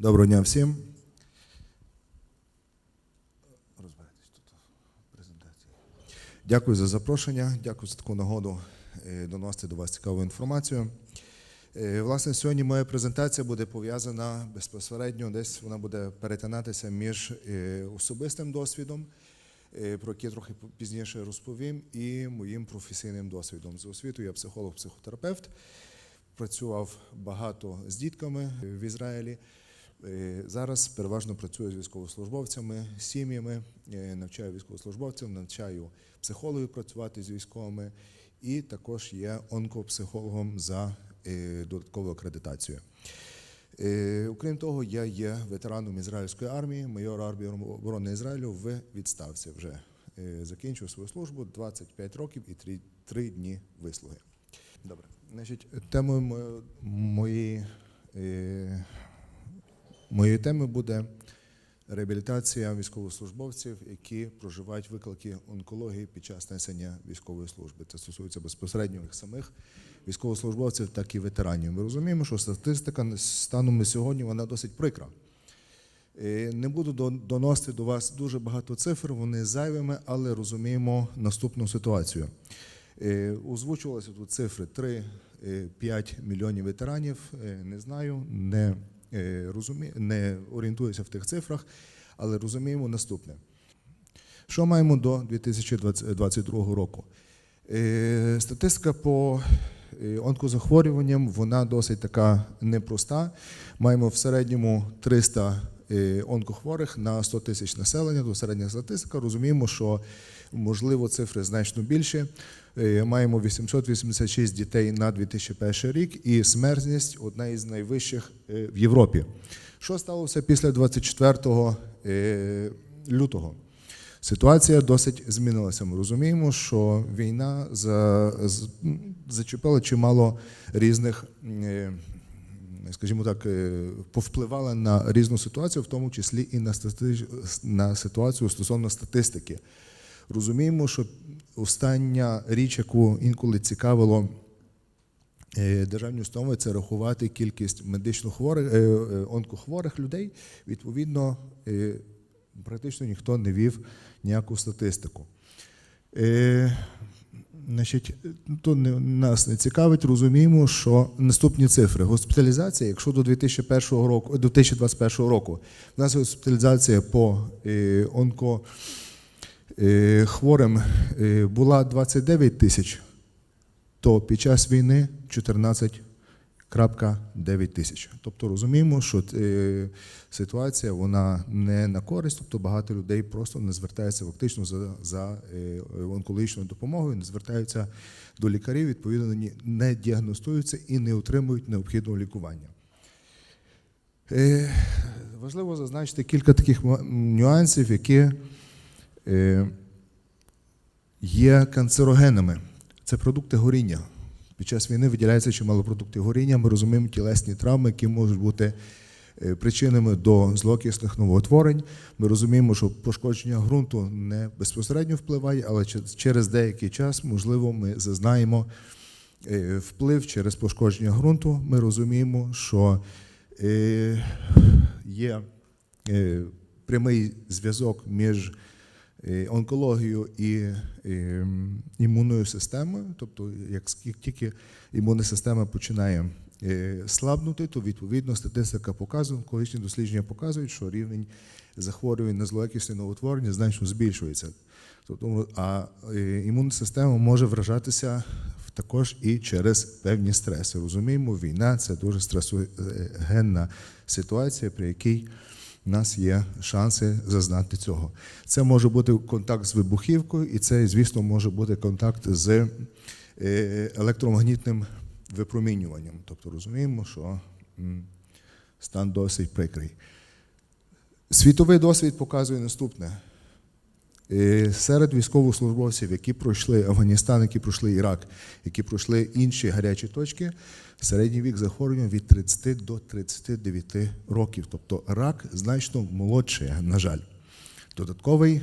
Доброго дня всім. Дякую за запрошення, дякую за таку нагоду е, доносити до вас цікаву інформацію. Е, Власне, сьогодні моя презентація буде пов'язана безпосередньо, десь вона буде перетинатися між е, особистим досвідом, про який трохи пізніше розповім, і моїм професійним досвідом. За освітою я психолог-психотерапевт, працював багато з дітками в Ізраїлі. Е, Зараз переважно працюю з військовослужбовцями, сім'ями, е, навчаю військовослужбовців, навчаю психологів працювати з військовими, і також є онкопсихологом за е, додатковою акредитацією. Е, Окрім того, я є ветераном ізраїльської армії, майор армії оборони Ізраїлю в відставці вже. Закінчив свою службу 25 років і 3, 3 дні вислуги. Добре. Значить, темою мо- моєї, е, моєї теми буде реабілітація військовослужбовців, які проживають виклики онкології під час несення військової служби. Це стосується безпосередньо їх самих військовослужбовців, так і ветеранів. Ми розуміємо, що статистика станом на сьогодні вона досить прикра. Е, Не буду доносити до вас дуже багато цифр, вони зайвими, але розуміємо наступну ситуацію. Е, Озвучувалися тут цифри 3-5 мільйонів ветеранів. Е, Не знаю, не, е, розумі... не орієнтуюся в тих цифрах, але розуміємо наступне. Що маємо до 2022 року? Е, Статистика по е, онкозахворюванням вона досить така непроста. Маємо в середньому 300 е, онкохворих на 100 тисяч населення. До середня статистика. Розуміємо, що можливо цифри значно більше. Е, Маємо 886 дітей на 2001 рік, і смертність одна із найвищих е, в Європі. Що сталося після 24 е, лютого? Ситуація досить змінилася. Ми розуміємо, що війна за, зачепила чимало різних, е, скажімо так, е, повпливала на різну ситуацію, в тому числі і на, стати, на ситуацію стосовно статистики. Розуміємо, що остання річ, яку інколи цікавило е, державні установи, це рахувати кількість медично хворих, е, онкохворих людей. Відповідно, практично ніхто не вів ніяку статистику. Значить, то не, нас не цікавить, розуміємо, що наступні цифри. Госпіталізація, якщо до 2001 року, до 2021 року в нас госпіталізація по е, онко е, е, була 29 тисяч, то під час війни 14,9 тисяч. Тобто розуміємо, що е, ситуація вона не на користь, тобто багато людей просто не звертаються фактично за, за е, онкологічною допомогою, не звертаються до лікарів, відповідно не діагностуються і не отримують необхідного лікування. Е, Важливо зазначити кілька таких нюансів, які є канцерогенами. Це продукти горіння. Під час війни виділяється чимало продуктів горіння. Ми розуміємо тілесні травми, які можуть бути е, причинами до злокисних новоутворень. Ми розуміємо, що пошкодження ґрунту не безпосередньо впливає, але через деякий час, можливо, ми зазнаємо е, вплив через пошкодження ґрунту. Ми розуміємо, що е, є прямий зв'язок між онкологією і імунною системою. Тобто, як тільки імунна система починає е, слабнути, то відповідно статистика показує, онкологічні дослідження показують, що рівень захворювань на злоякісне новотворення значно збільшується. Тобто, а е, імунна система може вражатися також і через певні стреси. Розуміємо, війна це дуже стресогенна ситуація, при якій у нас є шанси зазнати цього. Це може бути контакт з вибухівкою, і це, звісно, може бути контакт з е, електромагнітним випромінюванням. Тобто розуміємо, що стан досить прикрий. Світовий досвід показує наступне. Е, Серед військовослужбовців, які пройшли Афганістан, які пройшли Ірак, які пройшли інші гарячі точки, середній вік захворювання від 30 до 39 років. Тобто рак значно молодший, на жаль. Додатковий,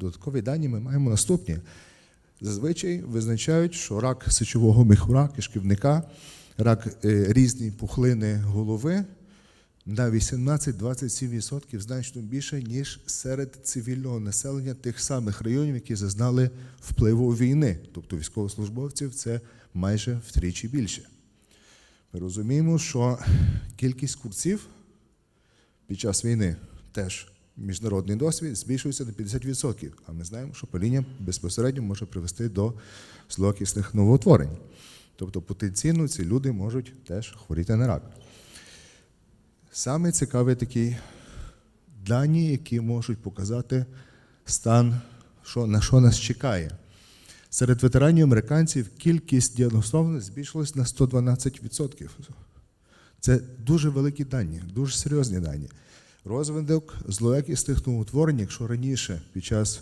додаткові дані ми маємо наступні. Зазвичай визначають, що рак сечового міхура, кишківника, рак е, різні пухлини голови на 18-27% значно більше, ніж серед цивільного населення тих самих районів, які зазнали впливу війни. Тобто військовослужбовців це майже втричі більше. Ми розуміємо, що кількість курців під час війни теж міжнародний досвід збільшується на 50%. А ми знаємо, що паління безпосередньо може привести до злоякісних новоутворень. Тобто потенційно ці люди можуть теж хворіти на рак. Саме цікаві такі дані, які можуть показати стан, що, на що нас чекає. Серед ветеранів американців кількість діагностованих збільшилась на 112%. Це дуже великі дані, дуже серйозні дані. Розвиток злоякісних новоутворень, якщо раніше під час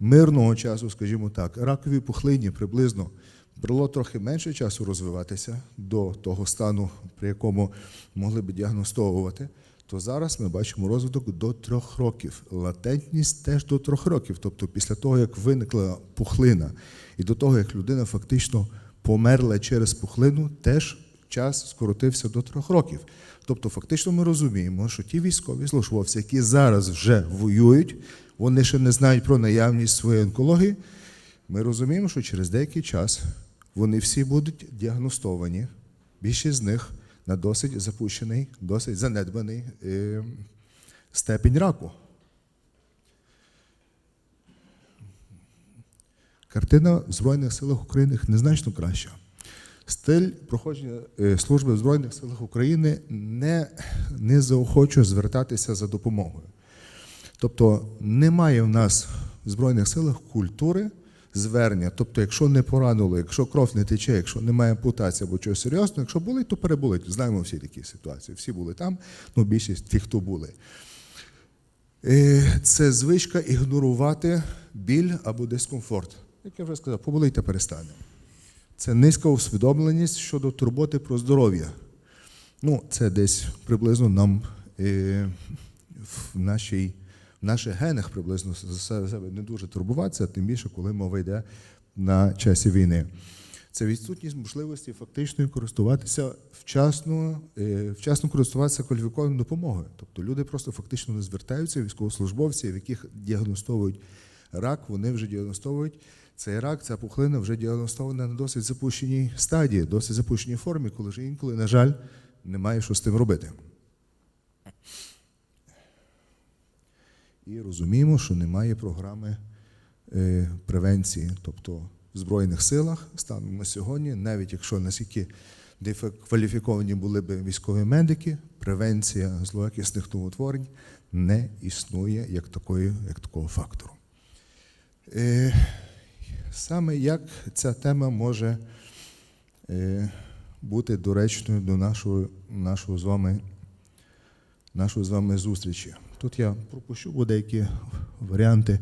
мирного часу, скажімо так, ракові пухлині приблизно брало трохи менше часу розвиватися до того стану, при якому могли би діагностовувати, то зараз ми бачимо розвиток до трьох років. Латентність теж до трьох років. Тобто, після того, як виникла пухлина, і до того, як людина фактично померла через пухлину, теж час скоротився до трьох років. Тобто, фактично, ми розуміємо, що ті військові службовці, які зараз вже воюють, вони ще не знають про наявність своєї онкології. Ми розуміємо, що через деякий час вони всі будуть діагностовані. Більшість з них на досить запущений, досить занедбаний е, степінь раку. Картина в Збройних силах України незначно краща. Стиль проходження е, служби в Збройних силах України не, не заохочує звертатися за допомогою. Тобто немає в нас в Збройних силах культури звернення. Тобто, якщо не поранило, якщо кров не тече, якщо немає ампутації або чогось серйозного, якщо болить, то переболить. Знаємо всі такі ситуації. Всі були там, ну більшість тих, хто були. Е, Це звичка ігнорувати біль або дискомфорт. Як я вже сказав, поболить та перестане. Це низька усвідомленість щодо турботи про здоров'я. Ну, це десь приблизно нам е, в, нашій, в наших генах приблизно за себе не дуже турбуватися, тим більше, коли мова йде на часі війни. Це відсутність можливості фактично користуватися вчасно, е, вчасно користуватися кваліфікованою допомогою. Тобто люди просто фактично не звертаються, військовослужбовці, в яких діагностовують рак, вони вже діагностовують цей рак, ця пухлина вже діагностована на досить запущеній стадії, досить запущеній формі, коли вже інколи, на жаль, немає що з тим робити. І розуміємо, що немає програми е, превенції, тобто в Збройних силах станом на сьогодні, навіть якщо наскільки кваліфіковані були б військові медики, превенція злоякісних новотворень не існує як, такої, як такого фактору. Е, Саме як ця тема може е, бути доречною до нашого, нашого, з вами, нашої з вами зустрічі. Тут я пропущу, бо деякі варіанти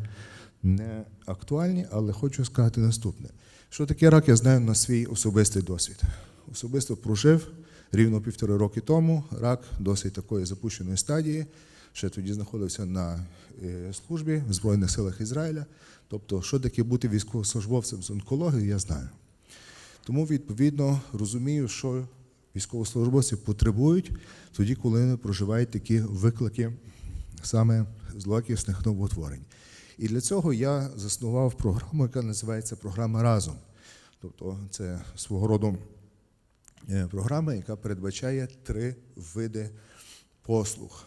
не актуальні, але хочу сказати наступне. Що таке рак, я знаю на свій особистий досвід. Особисто прожив рівно півтори роки тому рак досить такої запущеної стадії. Ще тоді знаходився на е, службі в Збройних силах Ізраїля. Тобто, що таке бути військовослужбовцем з онкологією, я знаю. Тому, відповідно, розумію, що військовослужбовці потребують тоді, коли вони проживають такі виклики саме злоякісних новоутворень. І для цього я заснував програму, яка називається Програма Разом. Тобто, це свого роду е, програма, яка передбачає три види послуг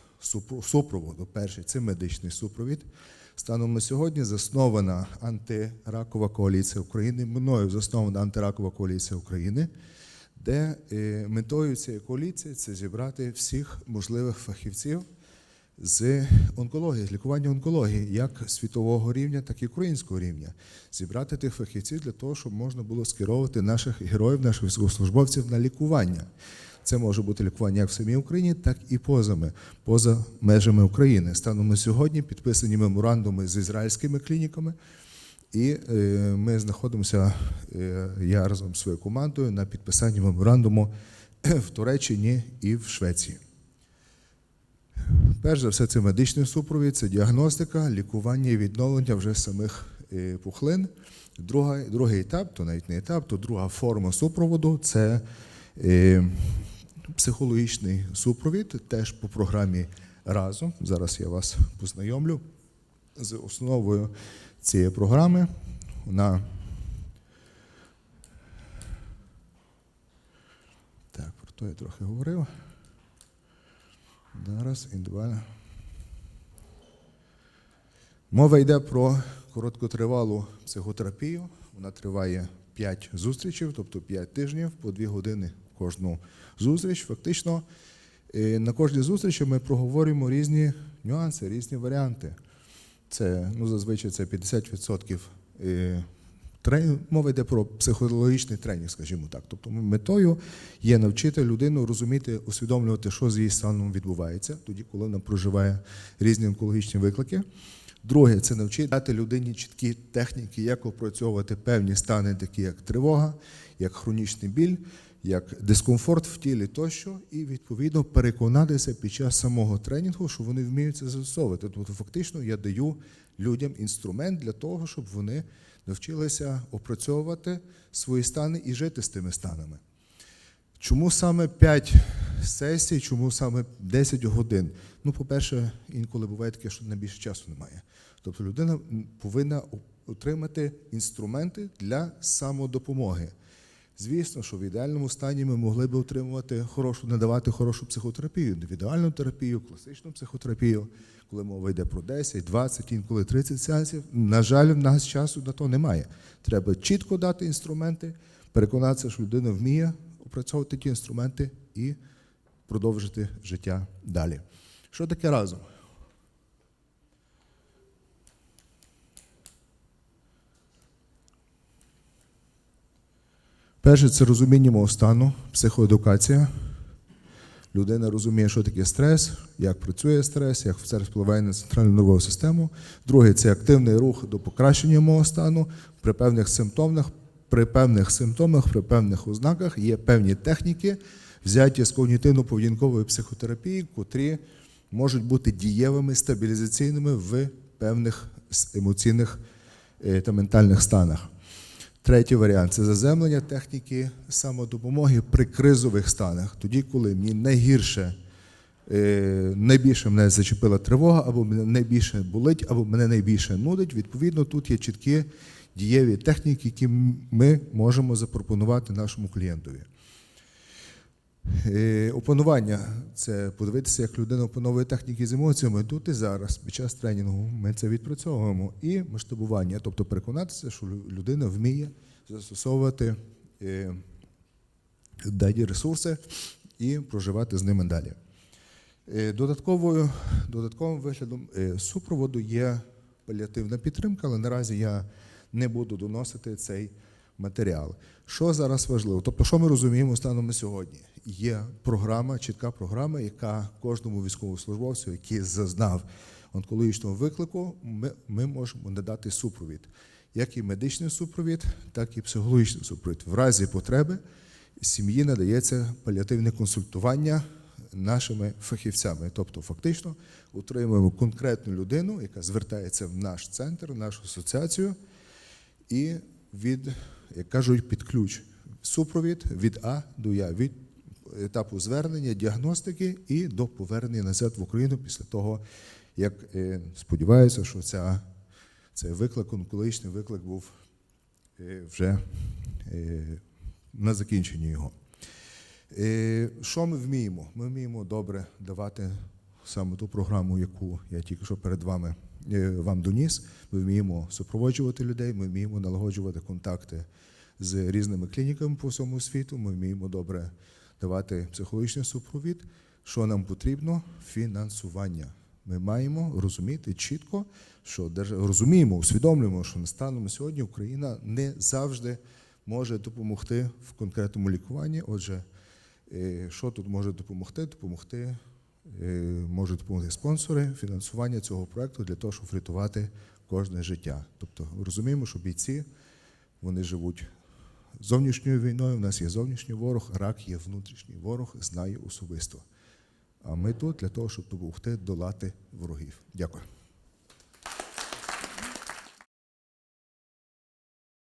супроводу. Перший це медичний супровід. Станом на сьогодні заснована антиракова коаліція України. Мною заснована антиракова коаліція України, де е, метою цієї коаліції це зібрати всіх можливих фахівців з онкології, з лікування онкології, як світового рівня, так і українського рівня. Зібрати тих фахівців для того, щоб можна було скеровувати наших героїв, наших військовослужбовців на лікування. Це може бути лікування як в самій Україні, так і позами, поза межами України. Станом на сьогодні підписані меморандуми з ізраїльськими клініками, і е, ми знаходимося, е, я разом з своєю командою, на підписанні меморандуму в Туреччині і в Швеції. Перш за все, це медичний супровід, це діагностика, лікування і відновлення вже самих е, пухлин. Друга, другий етап, то навіть не етап, то друга форма супроводу це е, психологічний супровід, теж по програмі разом. Зараз я вас познайомлю з основою цієї програми. Вона так, про то я трохи говорив. Зараз індивідуально. Мова йде про короткотривалу психотерапію. Вона триває 5 зустрічей, тобто 5 тижнів по 2 години кожну зустріч. Фактично, е, на кожній зустрічі ми проговорюємо різні нюанси, різні варіанти. Це ну, зазвичай це 50% е, тренінг. Мова йде про психологічний тренінг, скажімо так. Тобто метою є навчити людину розуміти, усвідомлювати, що з її станом відбувається, тоді, коли вона проживає різні онкологічні виклики. Друге, це навчити дати людині чіткі техніки, як опрацьовувати певні стани, такі як тривога, як хронічний біль, як дискомфорт в тілі тощо, і відповідно переконатися під час самого тренінгу, що вони вміють це застосовувати. Тобто, фактично, я даю людям інструмент для того, щоб вони навчилися опрацьовувати свої стани і жити з тими станами. Чому саме 5 сесій, чому саме 10 годин? Ну, по-перше, інколи буває таке, що на більше часу немає. Тобто людина повинна отримати інструменти для самодопомоги. Звісно, що в ідеальному стані ми могли би отримувати хорошу, надавати хорошу психотерапію, індивідуальну терапію, класичну психотерапію, коли мова йде про 10, 20, інколи 30 сеансів. На жаль, в нас часу на то немає. Треба чітко дати інструменти, переконатися, що людина вміє опрацьовувати ті інструменти і продовжити життя далі. Що таке разом? Перше, це розуміння мого стану, психоедукація. Людина розуміє, що таке стрес, як працює стрес, як це впливає на центральну нервову систему. Друге це активний рух до покращення мого стану при певних симптомах, при певних симптомах, при певних ознаках є певні техніки, взяті з когнітивно-поведінкової психотерапії, котрі можуть бути дієвими, стабілізаційними в певних емоційних е, та ментальних станах. Третій варіант це заземлення техніки самодопомоги при кризових станах, тоді, коли мені найгірше, е, найбільше мене зачепила тривога, або мене найбільше болить, або мене найбільше нудить. Відповідно, тут є чіткі дієві техніки, які ми можемо запропонувати нашому клієнтові. Е, Опанування це подивитися, як людина опановує техніки з емоціями тут і зараз, під час тренінгу. Ми це відпрацьовуємо. І масштабування, тобто переконатися, що людина вміє застосовувати е, дані ресурси і проживати з ними далі. Е, Додатковою, додатковим виглядом супроводу є паліативна підтримка, але наразі я не буду доносити цей матеріал. Що зараз важливо? Тобто, що ми розуміємо станом на сьогодні? Є програма, чітка програма, яка кожному військовослужбовцю, який зазнав онкологічного виклику, ми, ми можемо надати супровід. Як і медичний супровід, так і психологічний супровід. В разі потреби сім'ї надається паліативне консультування нашими фахівцями. Тобто, фактично, утримуємо конкретну людину, яка звертається в наш центр, в нашу асоціацію, і від, як кажуть, під ключ супровід від А до Я, від етапу звернення, діагностики і до повернення назад в Україну після того, як е, сподіваюся, що ця, цей виклик, онкологічний виклик був е, вже е, на закінченні його. Що ми вміємо? Ми вміємо добре давати саме ту програму, яку я тільки що перед вами вам доніс. Ми вміємо супроводжувати людей, ми вміємо налагоджувати контакти з різними клініками по всьому світу. Ми вміємо добре давати психологічний супровід. Що нам потрібно? Фінансування. Ми маємо розуміти чітко, що держ- розуміємо, усвідомлюємо, що станом сьогодні Україна не завжди може допомогти в конкретному лікуванні. Отже, е, що тут може допомогти? Допомогти е, можуть допомогти спонсори фінансування цього проекту для того, щоб врятувати кожне життя. Тобто розуміємо, що бійці вони живуть зовнішньою війною. У нас є зовнішній ворог, рак є внутрішній ворог, знає особисто. А ми тут для того, щоб допомогти долати ворогів. Дякую.